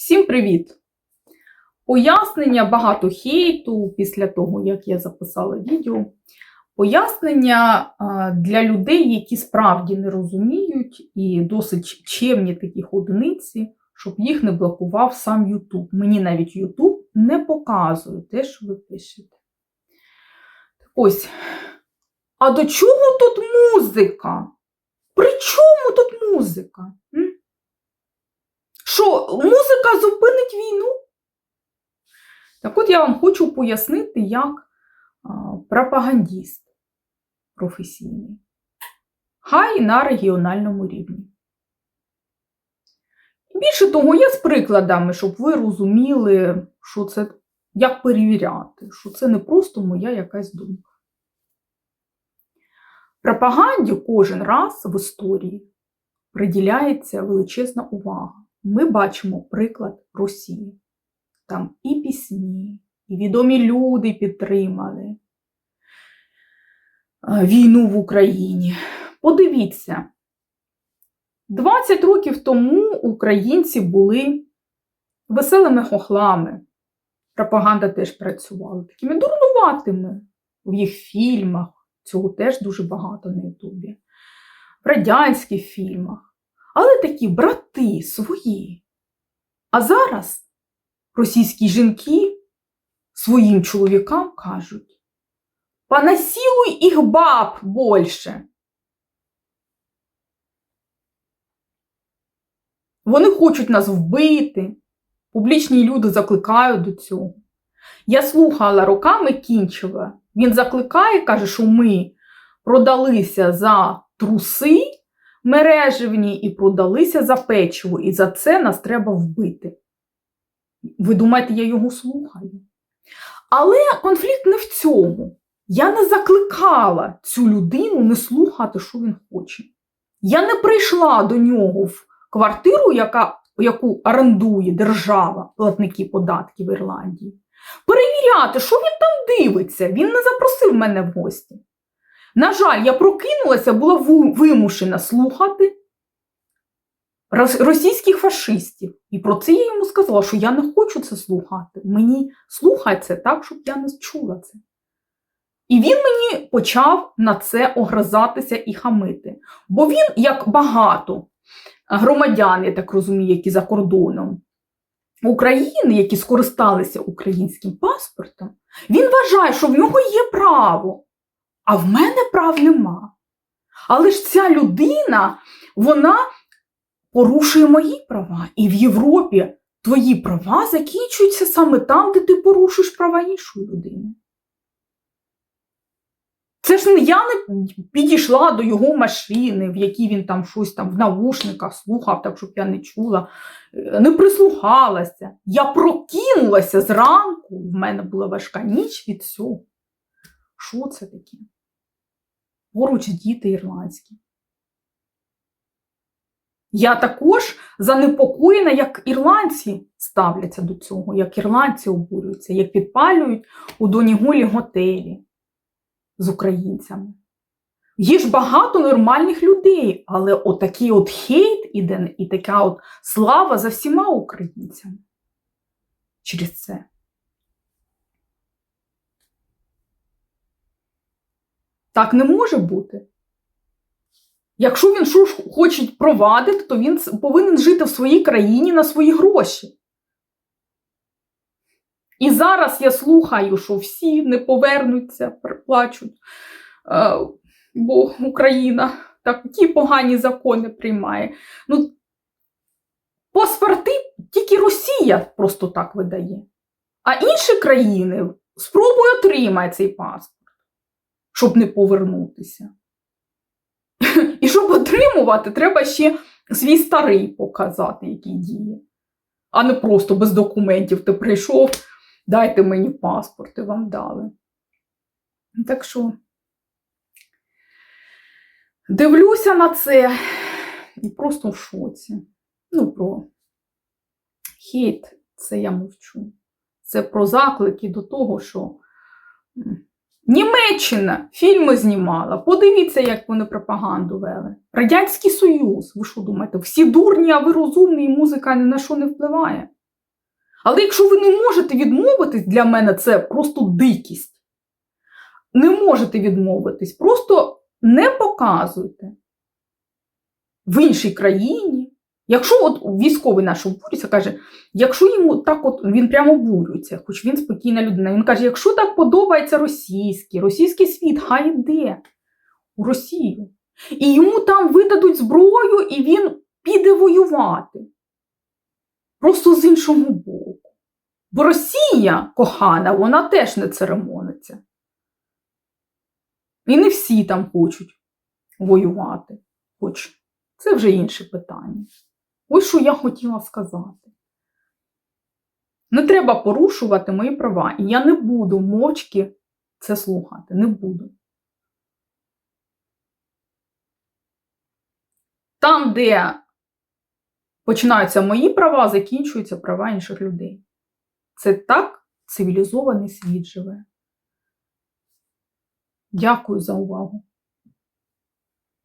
Всім привіт! Пояснення багато хейту після того, як я записала відео. Пояснення для людей, які справді не розуміють і досить чемні такі одиниці, щоб їх не блокував сам YouTube. Мені навіть YouTube не показує те, що ви пишете. Ось. А до чого тут музика? При чому тут музика? М? Що, музика зупинить війну? Так от я вам хочу пояснити, як пропагандіст професійний. Хай на регіональному рівні. Більше того, я з прикладами, щоб ви розуміли, що це як перевіряти, що це не просто моя якась думка. Пропаганді кожен раз в історії приділяється величезна увага. Ми бачимо приклад Росії. Там і пісні, і відомі люди підтримали війну в Україні. Подивіться, 20 років тому українці були веселими хохлами. Пропаганда теж працювала такими дурнуватими в їх фільмах. Цього теж дуже багато на Ютубі. В радянських фільмах. Але такі брати свої. А зараз російські жінки своїм чоловікам кажуть: понасилуй їх баб більше. Вони хочуть нас вбити. Публічні люди закликають до цього. Я слухала роками Кінчева. Він закликає, каже, що ми продалися за труси мережевні і продалися за печиво, і за це нас треба вбити. Ви думаєте, я його слухаю? Але конфлікт не в цьому. Я не закликала цю людину не слухати, що він хоче. Я не прийшла до нього в квартиру, яка, яку орендує держава, платники податків в Ірландії. Перевіряти, що він там дивиться. Він не запросив мене в гості. На жаль, я прокинулася, була вимушена слухати російських фашистів. І про це я йому сказала, що я не хочу це слухати. Мені слухай це так, щоб я не чула це. І він мені почав на це огризатися і хамити. Бо він, як багато громадян, я так розумію, які за кордоном України, які скористалися українським паспортом, він вважає, що в нього є право, а в мене прав нема. Але ж ця людина, вона порушує мої права. І в Європі твої права закінчуються саме там, де ти порушуєш права іншої людини. Це ж я не підійшла до його машини, в якій він там щось там в наушниках слухав, так щоб я не чула, не прислухалася. Я прокинулася зранку, в мене була важка ніч від цього. Що це таке? Поруч діти ірландські. Я також занепокоєна, як ірландці ставляться до цього, як ірландці обурюються, як підпалюють у Доніголі готелі з українцями. Є ж багато нормальних людей, але отакий от хейт іде і така от слава за всіма українцями через це. Так не може бути. Якщо він щось хоче провадити, то він повинен жити в своїй країні на свої гроші. І зараз я слухаю, що всі не повернуться, плачуть, е, бо Україна такі погані закони приймає. Ну, Паспорти тільки Росія просто так видає. А інші країни спробують отримати цей паспорт, щоб не повернутися. І щоб отримувати, треба ще свій старий показати, який діє. А не просто без документів ти прийшов, дайте мені паспорт і вам дали. Так що дивлюся на це і просто в шоці. Ну, про хейт, це я мовчу. Це про заклики до того, що. Німеччина фільми знімала. Подивіться, як вони пропаганду вели. Радянський Союз. Ви що думаєте? Всі дурні, а ви розумні, і музика ні на що не впливає. Але якщо ви не можете відмовитись, для мене це просто дикість. Не можете відмовитись, просто не показуйте в іншій країні. Якщо от військовий наш обурюється, каже, якщо йому так от він прямо обурюється, хоч він спокійна людина, він каже, якщо так подобається російський, російський світ, хай йде у Росію. І йому там видадуть зброю, і він піде воювати. Просто з іншого боку. Бо Росія, кохана, вона теж не церемониться. І не всі там хочуть воювати. Хоч це вже інше питання. Ось що я хотіла сказати. Не треба порушувати мої права, і я не буду мовчки це слухати. Не буду. Там, де починаються мої права, закінчуються права інших людей. Це так цивілізований світ живе. Дякую за увагу.